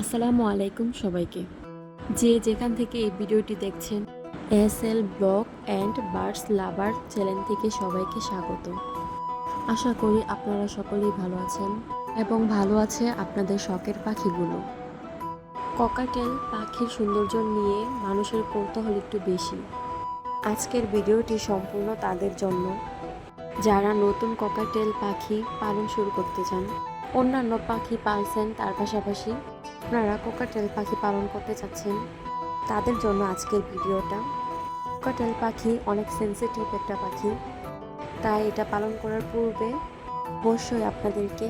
আসসালামু আলাইকুম সবাইকে। যে যেখান থেকে এই ভিডিওটি দেখছেন S L blog and birds lover channel থেকে সবাইকে স্বাগত। আশা করি আপনারা সকলেই ভালো আছেন এবং ভালো আছে আপনাদের শখের পাখিগুলো। ককাটেল পাখির সৌন্দর্য নিয়ে মানুষের কৌতূহল একটু বেশি। আজকের ভিডিওটি সম্পূর্ণ তাদের জন্য। যারা নতুন ককাটেল পাখি পালন শুরু করতে চান, অন্যান্য পাখি পালছেন তার পাশাপাশি আপনারা কোকাটেল পাখি পালন করতে চাচ্ছেন তাদের জন্য আজকের ভিডিওটা। কোকাটেল পাখি অনেক সেন্সিটিভ একটা পাখি, তাই এটা পালন করার পূর্বে অবশ্যই আপনাদেরকে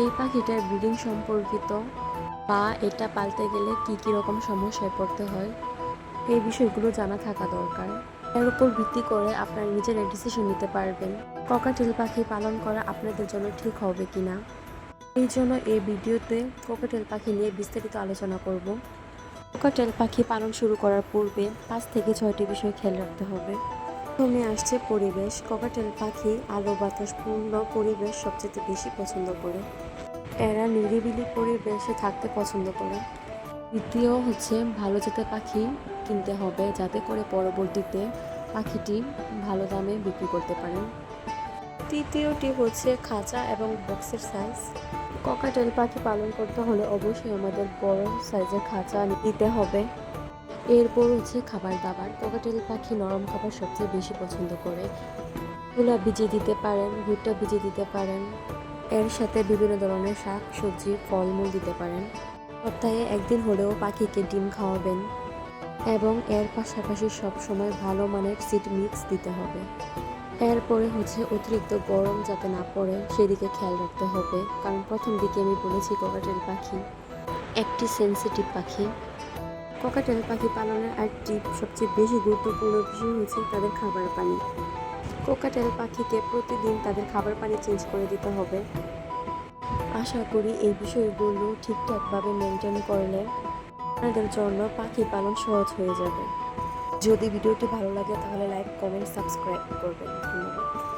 এই পাখিটার ব্রিডিং সম্পর্কিত বা এটা পালতে গেলে কি কি রকম সমস্যায় পড়তে হয়, এই বিষয়গুলো জানা থাকা দরকার। এর উপর ভিত্তি করে আপনারা নিজেরা ডিসিশন নিতে পারবেন, ককাটেল পাখি পালন করা আপনাদের জন্য ঠিক হবে কিনা। এই জন্য এই ভিডিওতে কোকাটেল পাখি নিয়ে বিস্তারিত আলোচনা করব। কোকাটেল পাখি পালন শুরু করার পূর্বে পাঁচ থেকে ছয়টি বিষয় খেয়াল রাখতে হবে। প্রথমে আসছে পরিবেশ। কোকাটেল পাখি আলো বাতাস পূর্ণ পরিবেশ সবচেয়ে বেশি পছন্দ করে। এরা নিরিবিলি পরিবেশে থাকতে পছন্দ করে। দ্বিতীয় হচ্ছে ভালো জাতের পাখি কিনতে হবে যাতে করে পরবর্তীতে পাখিটি ভালো দামে বিক্রি করতে পারেন তৃতীয়টি হচ্ছে খাঁচা এবং বক্সের সাইজ ককাটেল পাখি পালন করতে হলে অবশ্যই আমাদের বড় সাইজের খাঁচা নিতে হবে। এরপর হচ্ছে খাবার দাবার। ককাটেল পাখি নরম খাবার সবচেয়ে বেশি পছন্দ করে। তুলা ভিজিয়ে দিতে পারেন, ভুট্টা ভিজিয়ে দিতে পারেন। এর সাথে বিভিন্ন ধরনের শাক, সবজি, ফলমূল দিতে পারেন। সপ্তাহে একদিন হলেও পাখিকে ডিম খাওয়াবেন এবং এর পাশাপাশি সবসময় ভালো মানের সিড মিক্স দিতে হবে। এরপরে হচ্ছে অতিরিক্ত গরম যাতে না পড়ে, সেদিকে খেয়াল রাখতে হবে। কারণ প্রথম দিকে আমি বলেছি ককাটেল পাখি। একটি সেন্সিটিভ পাখি। ককাটেল পাখি পালনের একটি সবচেয়ে বেশি গুরুত্বপূর্ণ বিষয় হচ্ছে তাদের খাবার পানি। কোকাটেল পাখিকে প্রতিদিন তাদের খাবার পানি চেঞ্জ করে দিতে হবে। আশা করি এই বিষয়গুলো ঠিকঠাকভাবে মেনটেন করলে আপনাদের জন্য পাখি পালন সহজ হয়ে যাবে। যদি ভিডিওটি ভালো লাগে তাহলে লাইক কমেন্ট সাবস্ক্রাইব করবেন। ধন্যবাদ।